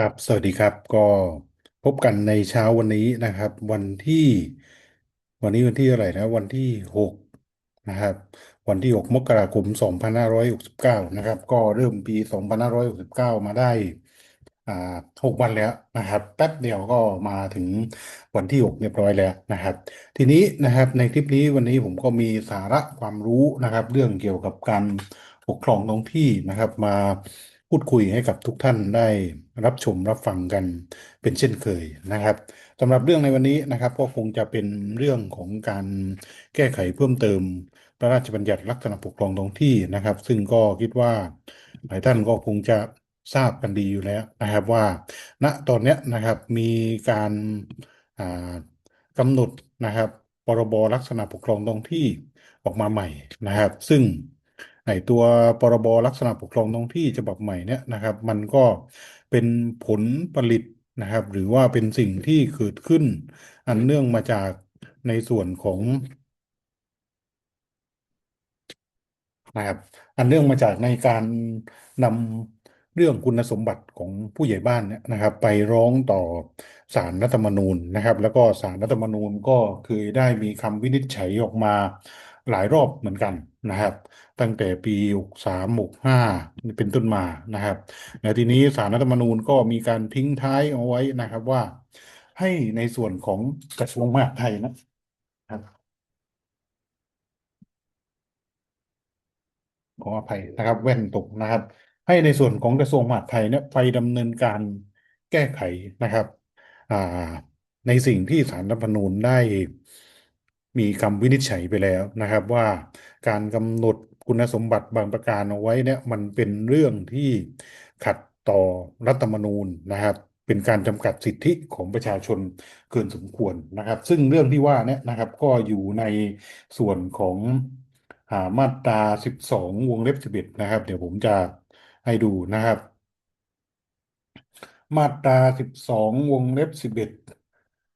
ครับ สวัสดีครับ ก็พบกันในเช้าวันนี้นะครับ วันที่วันนี้วันที่อะไรนะ วันที่หกนะครับ วันที่หกมกราคมสองพันห้าร้อยหกสิบเก้านะครับ ก็เริ่มปีสองพันห้าร้อยหกสิบเก้ามาได้อ่าหกวันแล้วนะครับแป๊บเดียวก็มาถึงวันที่หกเรียบร้อยแล้วนะครับ ทีนี้นะครับในคลิปนี้วันนี้ผมก็มีสาระความรู้นะครับ เรื่องเกี่ยวกับการปกครองท้องที่นะครับ มา พูดคุยให้กับทุกท่านได้รับชมรับฟังกันเป็นเช่นเคยนะครับสำหรับเรื่องในวันนี้นะครับก็คงจะเป็นเรื่องของการแก้ไขเพิ่มเติมพระราชบัญญัติลักษณะปกครองท้องที่นะครับ ซึ่งก็คิดว่าหลายท่านก็คงจะทราบกันดีอยู่แล้วนะครับว่า ณตอนนี้นะครับมีการกำหนดนะครับพรบลักษณะปกครองท้องที่ออกมาใหม่นะครับ ซึ่ง ไอตัวพรบลักษณะปกครองท้องที่ฉบับใหม่เนี่ยนะครับ มันก็เป็นผลผลิตนะครับ หรือว่าเป็นสิ่งที่เกิดขึ้น อันเนื่องมาจากในส่วนของนะครับอันเนื่องมาจากในการนำเรื่องคุณสมบัติของผู้ใหญ่บ้านเนี่ยนะครับ ไปร้องต่อศาลรัฐธรรมนูญนะครับ แล้วก็ศาลรัฐธรรมนูญก็เคยได้มีคำวินิจฉัยออกมา หลายรอบเหมือนกันนะครับ ตั้งแต่ปีหกสามหกห้าเป็นต้นมานะครับแล้วทีนี้ศาลรัฐธรรมนูญก็มีการทิ้งท้ายเอาไว้นะครับว่า ให้ในส่วนของกระทรวงมหาดไทยนะครับขออภัยนะครับ แว่นตกนะครับ ให้ในส่วนของกระทรวงมหาดไทยเนี่ยไปดำเนินการแก้ไขนะครับในสิ่งที่ศาลรัฐธรรมนูญได้ มีคำวินิจฉัยไปแล้วนะครับว่าการกำหนดคุณสมบัติบางประการเอาไว้เนี่ยมันเป็นเรื่องที่ขัดต่อรัฐธรรมนูญนะครับ เป็นการจำกัดสิทธิของประชาชนเกินสมควรนะครับ ซึ่งเรื่องที่ว่าเนี่ยนะครับก็อยู่ในส่วนของอามาตราสิบสองวงเล็บสิบเอ็ดนะครับ เดี๋ยวผมจะให้ดูนะครับ มาตราสิบสองวงเล็บสิบเอ็ด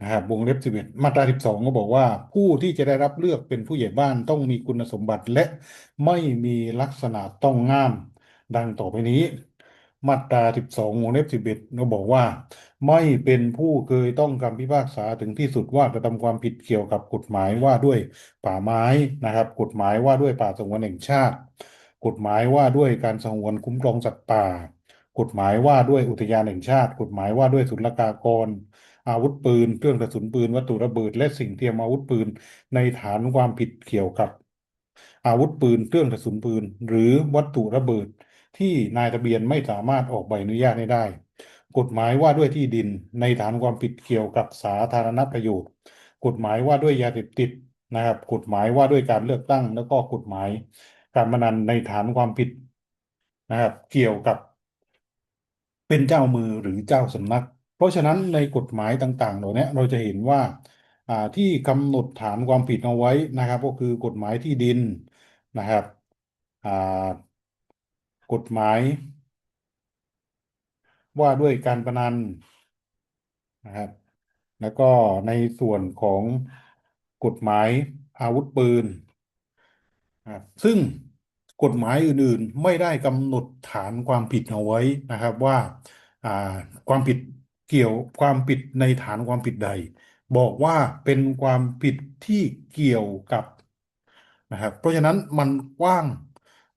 นะครับวงเล็บสิบเอ็ดมาตราสิบสองก็บอกว่า ผู้ที่จะได้รับเลือกเป็นผู้ใหญ่บ้านต้องมีคุณสมบัติและไม่มีลักษณะต้องห้าม ดังต่อไปนี้ มาตราสิบสองวงเล็บสิบเอ็ดก็บอกว่า ไม่เป็นผู้เคยต้องคำพิพากษาถึงที่สุดว่ากระทำความผิดเกี่ยวกับกฎหมายว่าด้วยป่าไม้นะครับ กฎหมายว่าด้วยป่าสงวนแห่งชาติ กฎหมายว่าด้วยการสงวนคุ้มครองสัตว์ป่า กฎหมายว่าด้วยอุทยานแห่งชาติ กฎหมายว่าด้วยศุลกากร อาวุธปืน เครื่องกระสุนปืน วัตถุระเบิด และสิ่งเทียมอาวุธปืน ในฐานความผิดเกี่ยวกับ อาวุธปืน เครื่องกระสุนปืน หรือวัตถุระเบิด ที่นายทะเบียนไม่สามารถออกใบอนุญาตได้ กฎหมายว่าด้วยที่ดินในฐานความผิดเกี่ยวกับสาธารณประโยชน์ กฎหมายว่าด้วยยาเสพติดนะครับ กฎหมายว่าด้วยการเลือกตั้ง แล้วก็กฎหมาย การพนันในฐานความผิดนะครับ เกี่ยวกับเป็นเจ้ามือหรือเจ้าสำนัก เพราะฉะนั้นในกฎหมายต่างๆเหล่านี้เราจะเห็นว่าที่กำหนดฐานความผิดเอาไว้นะครับ ก็คือกฎหมายที่ดินนะครับกฎหมาย ว่าด้วยการพนันนะครับ แล้วก็ในส่วนของกฎหมายอาวุธปืนนะครับซึ่งกฎหมายอื่นๆไม่ได้กำหนดฐานความผิดเอาไว้นะครับว่าความผิด เกี่ยวความผิดในฐานความผิดใด บอกว่าเป็นความผิดที่เกี่ยวกับนะครับเพราะฉะนั้นมันกว้าง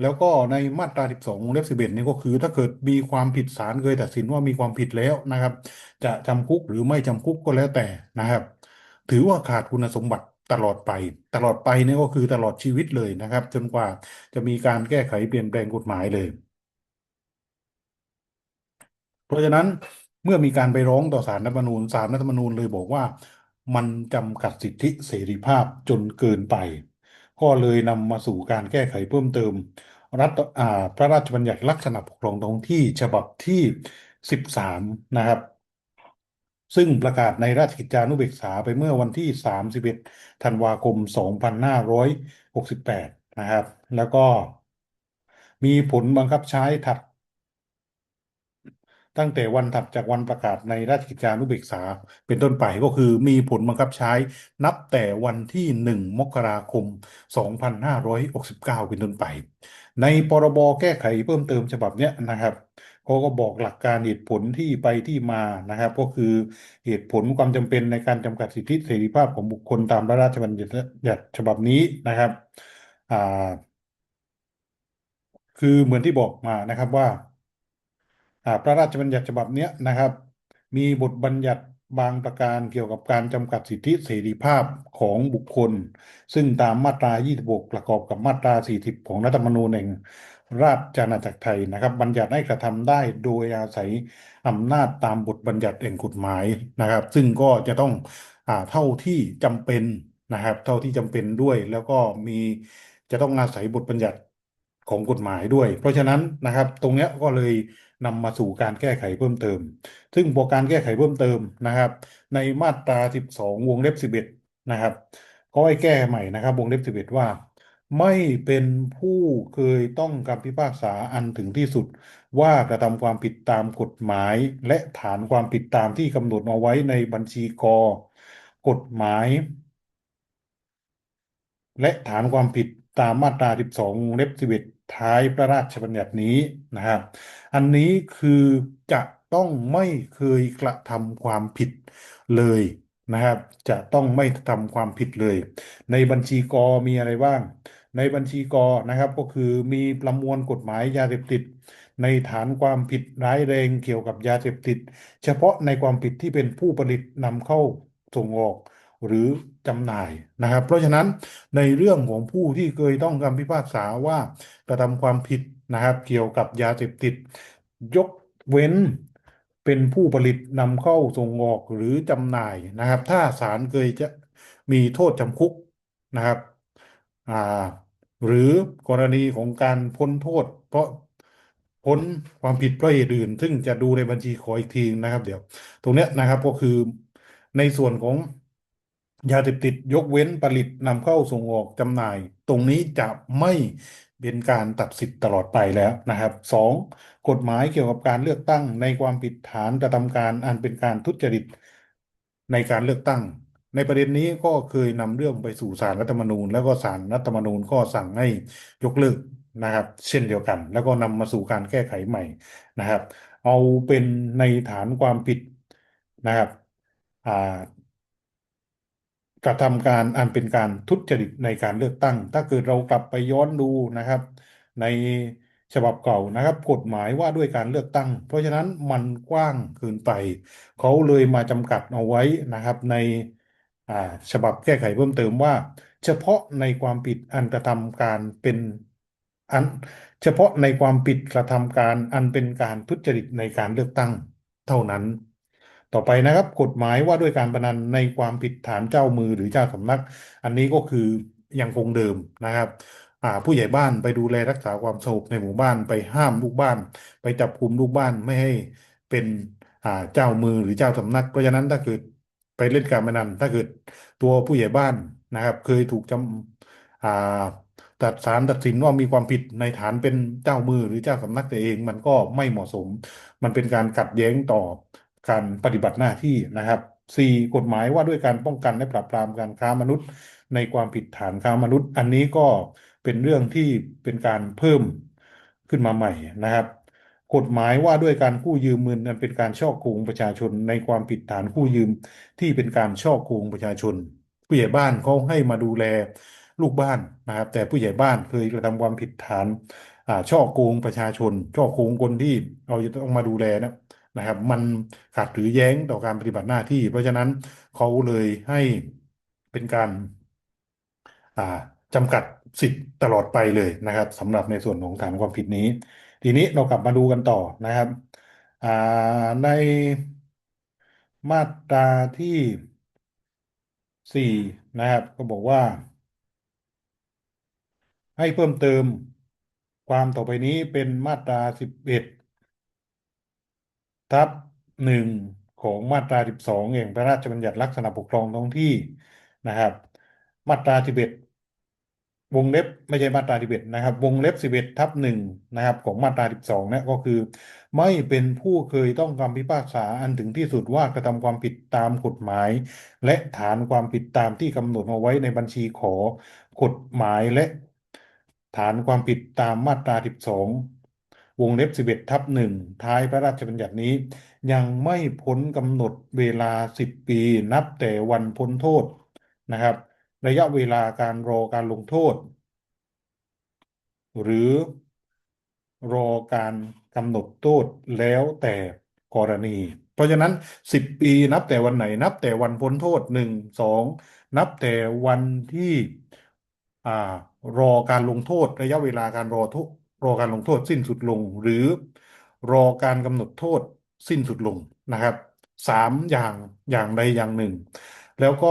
แล้วก็ในมาตรา 12วงเล็บ11นี่ก็คือ ถ้าเกิดมีความผิดศาลเคยตัดสินว่ามีความผิดแล้วนะครับ จะจำคุกหรือไม่จำคุกก็แล้วแต่นะครับ ถือว่าขาดคุณสมบัติตลอดไป ตลอดไปนี่ก็คือตลอดชีวิตเลยนะครับ จนกว่าจะมีการแก้ไขเปลี่ยนแปลงกฎหมายเลย เพราะฉะนั้น เมื่อมีการไปร้องต่อศาลรัฐธรรมนูญศาลรัฐธรรมนูญเลยบอกว่า มันจำกัดสิทธิเสรีภาพจนเกินไป ก็เลยนำมาสู่การแก้ไขเพิ่มเติม รัฐอาพระราชบัญญัติลักษณะปกครองท้องที่ฉบับที่สิบสามนะครับ ซึ่งประกาศในราชกิจจานุเบกษาไปเมื่อวันที่ 31 ธันวาคม 2568 นะครับ แล้วก็มีผลบังคับใช้ถัด ตั้งแต่วันถัดจากวันประกาศในราชกิจจานุเบกษา เป็นต้นไปก็คือมีผลบังคับใช้ นับแต่วันที่หนึ่งมกราคม 2569 เป็นต้นไป ในพรบแก้ไขเพิ่มเติมฉบับเนี้ยนะครับเขาก็บอกหลักการเหตุผลที่ไปที่มานะครับ ก็คือเหตุผลความจำเป็นในการจำกัดสิทธิเสรีภาพของบุคคลตามพระราชบัญญัติฉบับนี้นะครับอ่าคือเหมือนที่บอกมานะครับว่า พระราชบัญญัติฉบับนี้นะครับ มีบทบัญญัติบางประการเกี่ยวกับการจำกัดสิทธิเสรีภาพของบุคคล ซึ่งตามมาตรา 26 ประกอบกับมาตรา 40 ของรัฐธรรมนูญแห่งราชอาณาจักรไทยนะครับ บัญญัติให้กระทำได้โดยอาศัยอำนาจตามบทบัญญัติแห่งกฎหมายนะครับ ซึ่งก็จะต้องอเท่าที่จำเป็นนะครับ เท่าที่จำเป็นด้วย แล้วก็มีจะต้องอาศัยบทบัญญัติของกฎหมายด้วย เพราะฉะนั้นนะครับ ตรงนี้ก็เลย นำมาสู่การแก้ไขเพิ่มเติม ซึ่งพอการแก้ไขเพิ่มเติมนะครับ ในมาตรา 12 วงเล็บ 11 นะครับ ก็ให้แก้ใหม่นะครับ วงเล็บ 11 ว่า ไม่เป็นผู้เคยต้องคำพิพากษาอันถึงที่สุด ว่ากระทำความผิดตามกฎหมาย และฐานความผิดตามที่กำหนดเอาไว้ในบัญชีกกฎหมาย และฐานความผิดตามมาตรา 12วงเล็บ 11 ท้ายพระราชบัญญัตินี้นะครับ อันนี้คือจะต้องไม่เคยกระทำความผิดเลยนะครับ จะต้องไม่ทำความผิดเลย ในบัญชีกมีอะไรบ้าง ในบัญชีกนะครับก็คือมีประมวลกฎหมายยาเสพติด ในฐานความผิดร้ายแรงเกี่ยวกับยาเสพติด เฉพาะในความผิดที่เป็นผู้ผลิตนำเข้าส่งออก หรือจำหน่ายนะครับ เพราะฉะนั้นในเรื่องของผู้ที่เคยต้องคำพิพากษาว่ากระทำความผิดนะครับ เกี่ยวกับยาเสพติด ยกเว้นเป็นผู้ผลิตนำเข้าส่งออกหรือจำหน่ายนะครับ ถ้าศาลเคยจะมีโทษจำคุกนะครับอ่าหรือกรณีของการพ้นโทษ เพราะพ้นความผิดเพราะเหตุอื่น ซึ่งจะดูในบัญชีขออีกทีนะครับ เดี๋ยว ตรงเนี้ยนะครับก็คือในส่วนของ ยาเสพติดยกเว้นผลิตนำเข้าส่งออกจำหน่าย ตรงนี้จะไม่เป็นการตัดสิทธิ์ตลอดไปแล้วนะครับสองกฎหมายเกี่ยวกับการเลือกตั้งในความผิดฐานกระทำการอันเป็นการทุจริตในการเลือกตั้ง ในประเด็นนี้ก็เคยนำเรื่องไปสู่ศาลรัฐธรรมนูญ แล้วก็ศาลรัฐธรรมนูญก็สั่งให้ยกเลิกนะครับ เช่นเดียวกัน แล้วก็นำมาสู่การแก้ไขใหม่นะครับ เอาเป็นในฐานความผิดนะครับอ่า กระทำการอันเป็นการทุจริตในการเลือกตั้ง ถ้าเกิดเรากลับไปย้อนดูนะครับ ในฉบับเก่านะครับ กฎหมายว่าด้วยการเลือกตั้ง เพราะฉะนั้นมันกว้างเกินไปเขาเลยมาจำกัดเอาไว้นะครับในฉบับแก้ไขเพิ่มเติมว่า เฉพาะในความผิดอันกระทำการเป็นอันเฉพาะในความผิดกระทำการอันเป็นการทุจริตในการเลือกตั้ง เท่านั้น ต่อไปนะครับ กฎหมายว่าด้วยการพนันในความผิดฐานเจ้ามือหรือเจ้าสำนัก อันนี้ก็คือยังคงเดิมนะครับผู้ใหญ่บ้านไปดูแลรักษาความสงบในหมู่บ้านไปห้ามลูกบ้าน ไปจับกุมลูกบ้านไม่ให้เป็นเจ้ามือหรือเจ้าสำนัก เพราะฉะนั้นถ้าเกิดไปเล่นการพนันถ้าเกิดตัวผู้ใหญ่บ้านนะครับ เคยถูกจำตัดศาลตัดสินว่ามีความผิดในฐานเป็นเจ้ามือหรือเจ้าสำนักแต่เอง มันก็ไม่เหมาะสม มันเป็นการขัดแย้งต่อ การปฏิบัติหน้าที่นะครับสี่กฎหมายว่าด้วยการป้องกันและปราบปรามการค้ามนุษย์ ในความผิดฐานค้ามนุษย์ อันนี้ก็เป็นเรื่องที่เป็นการเพิ่มขึ้นมาใหม่นะครับกฎหมายว่าด้วยการกู้ยืมเงินนั้นเป็นการช่อโกงประชาชนในความผิดฐานกู้ยืมที่เป็นการช่อโกงประชาชน ผู้ใหญ่บ้านเขาให้มาดูแลลูกบ้านนะครับ แต่ผู้ใหญ่บ้านเคยกระทำความผิดฐานช่อโกงประชาชน ช่อโกงคนที่เราจะต้องมาดูแลนะ นะครับมันขัดหรือแย้งต่อการปฏิบัติหน้าที่ เพราะฉะนั้นเขาเลยให้เป็นการาจำกัดสิทธิ์ตลอดไปเลยนะครับสำหรับในส่วนของฐานความผิดนี้ ทีนี้เรากลับมาดูกันต่อนะครับในมาตราที่สี่นะครับ ก็บอกว่า ให้เพิ่มเติมความต่อไปนี้เป็นมาตราสิบเอ็ด ทับหนึ่งของมาตราสิบสองแห่งพระราชบัญญัติลักษณะปกครองท้องที่นะครับ มาตราสิบเอ็ดวงเล็บไม่ใช่มาตราสิบเอ็ดนะครับ วงเล็บสิบเอ็ดทับหนึ่งนะครับ ของมาตราสิบสองเนี่ยก็คือ ไม่เป็นผู้เคยต้องคำพิพากษาอันถึงที่สุดว่ากระทำความผิดตามกฎหมาย และฐานความผิดตามที่กำหนดเอาไว้ในบัญชีขอกฎหมายและฐานความผิดตามมาตราสิบสอง วงเล็บสิบเอ็ดทับหนึ่งท้ายพระราชบัญญัตินี้ ยังไม่พ้นกำหนดเวลาสิบปีนับแต่วันพ้นโทษนะครับ ระยะเวลาการรอการลงโทษ หรือรอการกำหนดโทษแล้วแต่กรณี เพราะฉะนั้นสิบปีนับแต่วันไหน นับแต่วันพ้นโทษหนึ่งสองนับแต่วันที่อรอการลงโทษระยะเวลาการรอทุ รอการลงโทษสิ้นสุดลง หรือรอการกำหนดโทษสิ้นสุดลงนะครับสามอย่างอย่างใดอย่างหนึ่ง แล้วก็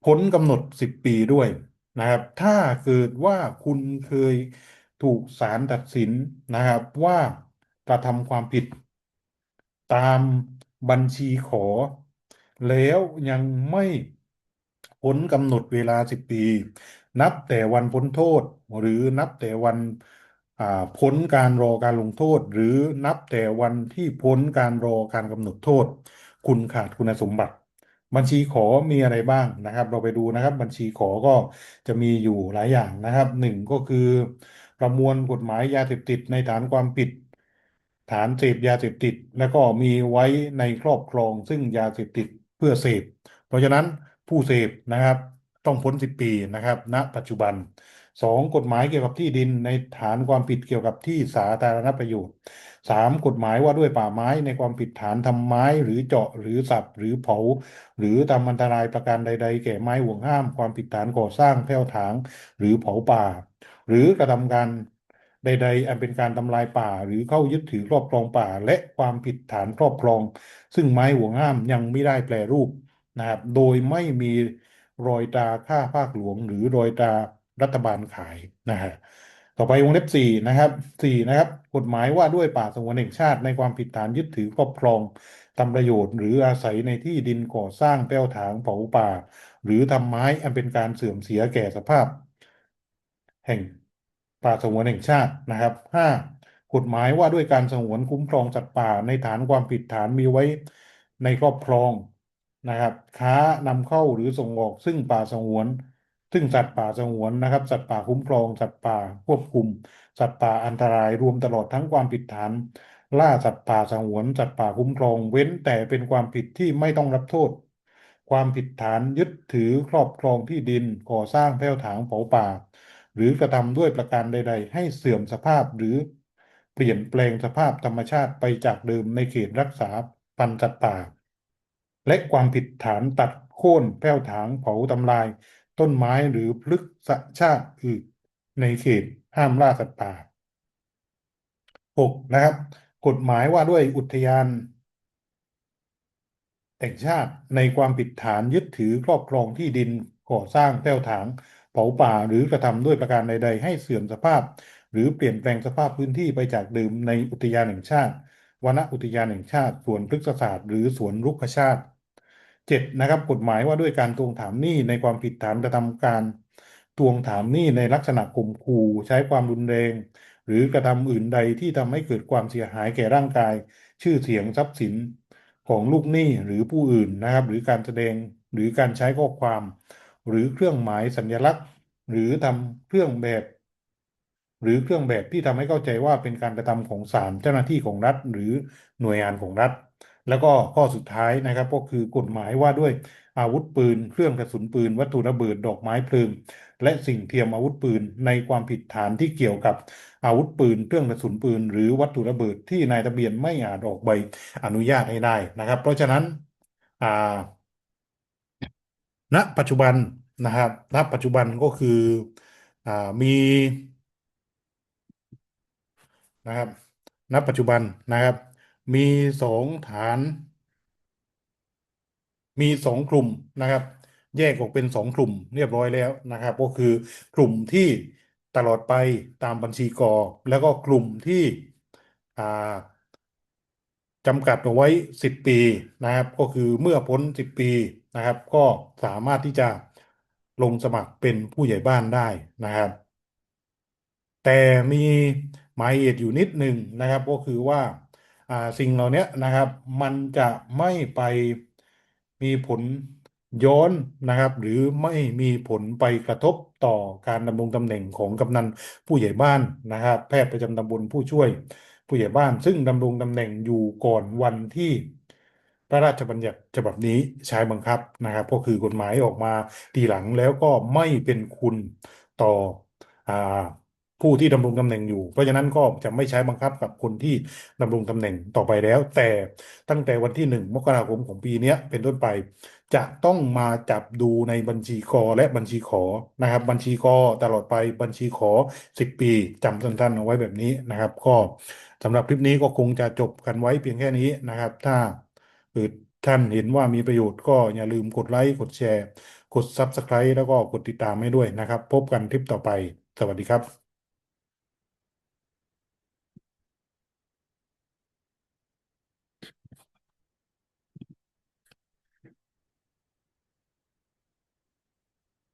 พ้นกำหนดสิบปีด้วยนะครับ ถ้าเกิดว่าคุณเคยถูกศาลตัดสินนะครับว่ากระทำความผิด ตามบัญชีขอ แล้วยังไม่พ้นกำหนดเวลาสิบปี นับแต่วันพ้นโทษหรือนับแต่วัน พ้นการรอการลงโทษ หรือนับแต่วันที่พ้นการรอการกำหนดโทษ คุณขาดคุณสมบัติ บัญชีขอมีอะไรบ้างนะครับ เราไปดูนะครับ บัญชีขอก็จะมีอยู่หลายอย่างนะครับหนึ่งก็คือ ประมวลกฎหมายยาเสพติดในฐานความผิด ฐานเสพยาเสพติด แล้วก็มีไว้ในครอบครองซึ่งยาเสพติดเพื่อเสพ เพราะฉะนั้นผู้เสพนะครับ ต้องพ้นสิบปีนะครับ ณ ปัจจุบันสองกฎหมายเกี่ยวกับที่ดินในฐานความผิดเกี่ยวกับที่สาธารณประโยชน์สามกฎหมายว่าด้วยป่าไม้ในความผิดฐานทำไม้หรือเจาะหรือสับหรือเผา หรือทำอันตรายประการใด ๆ แก่ไม้ห่วงห้าม ความผิดฐานก่อสร้างแผ่วถาง หรือเผาป่า หรือกระทำการใด ๆ อันเป็นการทำลายป่า หรือเข้ายึดถือครอบครองป่า และความผิดฐานครอบครอง ซึ่งไม้ห่วงห้ามยังไม่ได้แปรรูปนะครับโดยไม่มี รอยตราค่าภาคหลวง หรือรอยตรารัฐบาลขายนะฮะต่อไปวงเล็บสี่นะครับสี่นะครับ กฎหมายว่าด้วยป่าสงวนแห่งชาติในความผิดฐานยึดถือครอบครองทำประโยชน์หรืออาศัยในที่ดินก่อสร้างแป้วถางเผาป่า หรือทำไม้อันเป็นการเสื่อมเสียแก่สภาพ แห่งป่าสงวนแห่งชาตินะครับห้ากฎหมายว่าด้วยการสงวนคุ้มครองสัตว์ป่าในฐานความผิดฐานมีไว้ในครอบครอง นะครับ ค้านำเข้าหรือส่งออกซึ่งป่าสงวน ซึ่งสัตว์ป่าสงวนนะครับ สัตว์ป่าคุ้มครอง สัตว์ป่าควบคุม สัตว์ป่าอันตรายรวมตลอดทั้งความผิดฐานล่าสัตว์ป่าสงวน สัตว์ป่าคุ้มครอง เว้นแต่เป็นความผิดที่ไม่ต้องรับโทษ ความผิดฐานยึดถือครอบครองที่ดินก่อสร้างแผ่วถางเผาป่า หรือกระทำด้วยประการใด ๆ ให้เสื่อมสภาพหรือเปลี่ยนแปลงสภาพธรรมชาติไปจากเดิมในเขตรักษาพันธุ์สัตว์ป่า และความผิดฐานตัดโค่นแผ่วถางเผาทำลาย ต้นไม้หรือพฤกษชาติอื่นในเขตห้ามล่าสัตว์ป่า 6. นะครับ กฎหมายว่าด้วยอุทยานแห่งชาติในความผิดฐานยึดถือครอบครองที่ดินก่อสร้างแผ่วถาง เผาป่าหรือกระทำด้วยประการใด ๆ ให้เสื่อมสภาพ หรือเปลี่ยนแปลงสภาพพื้นที่ไปจากเดิมในอุทยานแห่งชาติวนอุทยานแห่งชาติสวนพฤกษศาสตร์หรือสวนรุกขชาติ เจ็ดนะครับกฎหมายว่าด้วยการทวงถามหนี้ในความผิดฐานกระทำการทวงถามหนี้ในลักษณะข่มขู่ใช้ความรุนแรง หรือกระทำอื่นใดที่ทำให้เกิดความเสียหายแก่ร่างกาย ชื่อเสียงทรัพย์สินของลูกหนี้หรือผู้อื่นนะครับ หรือการแสดงหรือการใช้ข้อความ หรือเครื่องหมายสัญลักษณ์ หรือทำเครื่องแบบ หรือเครื่องแบบที่ทำให้เข้าใจว่าเป็นการกระทำของศาลเจ้าหน้าที่ของรัฐ หรือหน่วยงานของรัฐ แล้วก็ข้อสุดท้ายนะครับก็คือกฎหมายว่าด้วยอาวุธปืน เครื่องกระสุนปืน วัตถุระเบิดดอกไม้เพลิง และสิ่งเทียมอาวุธปืนในความผิดฐานที่เกี่ยวกับอาวุธปืน เครื่องกระสุนปืน หรือวัตถุระเบิดที่นายทะเบียนไม่อาจออกใบอนุญาตให้ได้นะครับ เพราะฉะนั้นณปัจจุบันนะครับณปัจจุบันก็คืออมีนะครับณปัจจุบันนะครับ มีสองฐาน มีสองกลุ่มนะครับ แยกออกเป็นสองกลุ่มเรียบร้อยแล้วนะครับ ก็คือกลุ่มที่ตลอดไปตามบัญชีกอ แล้วก็กลุ่มที่จำกัดเอาไว้สิบปีนะครับ ก็คือเมื่อพ้นสิบปีนะครับ ก็สามารถที่จะลงสมัครเป็นผู้ใหญ่บ้านได้นะครับ แต่มีหมายเหตุอยู่นิดหนึ่งนะครับ ก็คือว่า อ่าสิ่งเหล่านี้นะครับ มันจะไม่ไปมีผลย้อนนะครับ หรือไม่มีผลไปกระทบต่อการดำรงตำแหน่งของกำนันผู้ใหญ่บ้านนะครับ แพทย์ประจำตำบลผู้ช่วยผู้ใหญ่บ้าน ซึ่งดำรงตำแหน่งอยู่ก่อนวันที่พระราชบัญญัติฉบับนี้ใช้บังคับนะครับ ก็คือกฎหมายออกมาทีหลังแล้วก็ไม่เป็นคุณต่ออ่า ผู้ที่ดำรงตำแหน่งอยู่ เพราะฉะนั้นก็จะไม่ใช้บังคับกับคนที่ดำรงตำแหน่งต่อไปแล้ว แต่ตั้งแต่วันที่หนึ่งมกราคมของปีนี้เป็นต้นไป จะต้องมาจับดูในบัญชีกอและบัญชีขอนะครับ บัญชีกอตลอดไปบัญชีขอสิบปีจำสั้นๆเอาไว้แบบนี้นะครับ ก็สำหรับคลิปนี้ก็คงจะจบกันไว้เพียงแค่นี้นะครับ ถ้าหรือท่านเห็นว่ามีประโยชน์ก็อย่าลืมกดไลค์กดแชร์ กด Subscribe แล้วก็กดติดตามให้ด้วยนะครับ พบกันคลิปต่อไป สวัสดีครับ